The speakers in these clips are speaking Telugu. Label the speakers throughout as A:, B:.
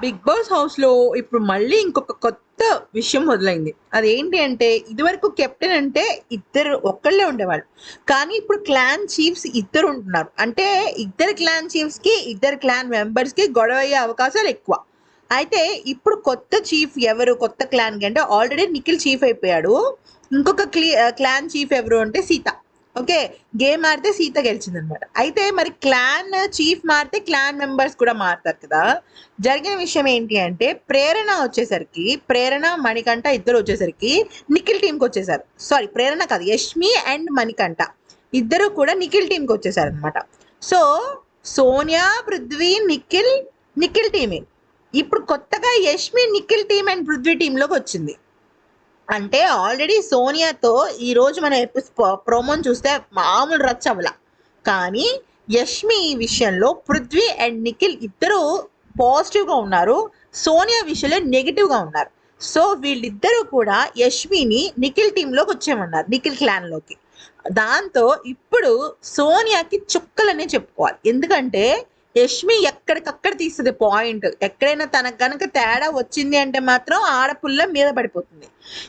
A: బిగ్ బాస్ హౌస్లో ఇప్పుడు మళ్ళీ ఇంకొక కొత్త విషయం మొదలైంది. అదేంటి అంటే ఇదివరకు కెప్టెన్ అంటే ఇద్దరు ఒక్కళ్ళే ఉండేవాళ్ళు. కానీ ఇప్పుడు క్లాన్ చీఫ్స్ ఇద్దరు ఉంటున్నారు. అంటే ఇద్దరు క్లాన్ చీఫ్స్కి ఇద్దరు క్లాన్ మెంబర్స్కి గొడవ అయ్యే అవకాశాలు ఎక్కువ. అయితే ఇప్పుడు కొత్త చీఫ్ ఎవరు కొత్త క్లాన్కి అంటే ఆల్రెడీ నిఖిల్ చీఫ్ అయిపోయాడు. ఇంకొక క్లీ క్లాన్ చీఫ్ ఎవరు అంటే సీత. ఓకే గేమ్ ఆడితే సీత గెలిచిందనమాట. అయితే మరి క్లాన్ చీఫ్ మారితే క్లాన్ మెంబర్స్ కూడా మారుతారు కదా. జరిగిన విషయం ఏంటి అంటే ప్రేరణ వచ్చేసరికి ప్రేరణ మణికంఠ ఇద్దరు వచ్చేసరికి నిఖిల్ టీంకి వచ్చేసారు. సారీ ప్రేరణ కాదు యష్మి అండ్ మణికంఠ ఇద్దరు కూడా నిఖిల్ టీంకి వచ్చేసారు అనమాట సో సోనియా పృథ్వీ నిఖిల్ నిఖిల్ టీమే. ఇప్పుడు కొత్తగా యష్మి నిఖిల్ టీం అండ్ పృథ్వీ టీంలోకి వచ్చింది. అంటే ఆల్రెడీ సోనియాతో ఈ రోజు మనం ప్రోమోని చూస్తే మామూలు రచ్చ కానీ యష్మి ఈ విషయంలో పృథ్వీ అండ్ నిఖిల్ ఇద్దరు పాజిటివ్గా ఉన్నారు. సోనియా విషయంలో నెగిటివ్గా ఉన్నారు. సో వీళ్ళిద్దరూ కూడా యష్మిని నిఖిల్ టీంలోకి వచ్చేమన్నారు నిఖిల్ క్లాన్లోకి దాంతో ఇప్పుడు సోనియాకి చుక్కలనే చెప్పుకోవాలి. ఎందుకంటే యష్మి ఎక్కడికక్కడ తీస్తుంది పాయింట్. ఎక్కడైనా తనకు కనుక తేడా వచ్చింది అంటే మాత్రం ఆడపుల్ల మీద పడిపోతుంది.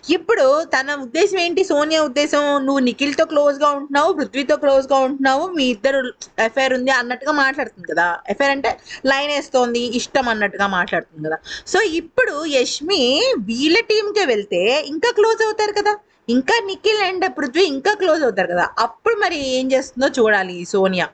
A: ఇప్పుడు తన ఉద్దేశం ఏంటి? సోనియా ఉద్దేశం నువ్వు నిఖిల్తో క్లోజ్గా ఉంటున్నావు పృథ్వీతో క్లోజ్గా ఉంటున్నావు మీ ఇద్దరు ఎఫైర్ ఉంది అన్నట్టుగా మాట్లాడుతుంది కదా. ఎఫైర్ అంటే లైన్ వేస్తోంది ఇష్టం అన్నట్టుగా మాట్లాడుతుంది కదా. సో ఇప్పుడు యష్మి వీళ్ళ టీంకే వెళ్తే ఇంకా క్లోజ్ అవుతారు కదా. ఇంకా నిఖిల్ అండ్ పృథ్వీ ఇంకా క్లోజ్ అవుతారు కదా. అప్పుడు మరి ఏం చేస్తుందో చూడాలి సోనియా.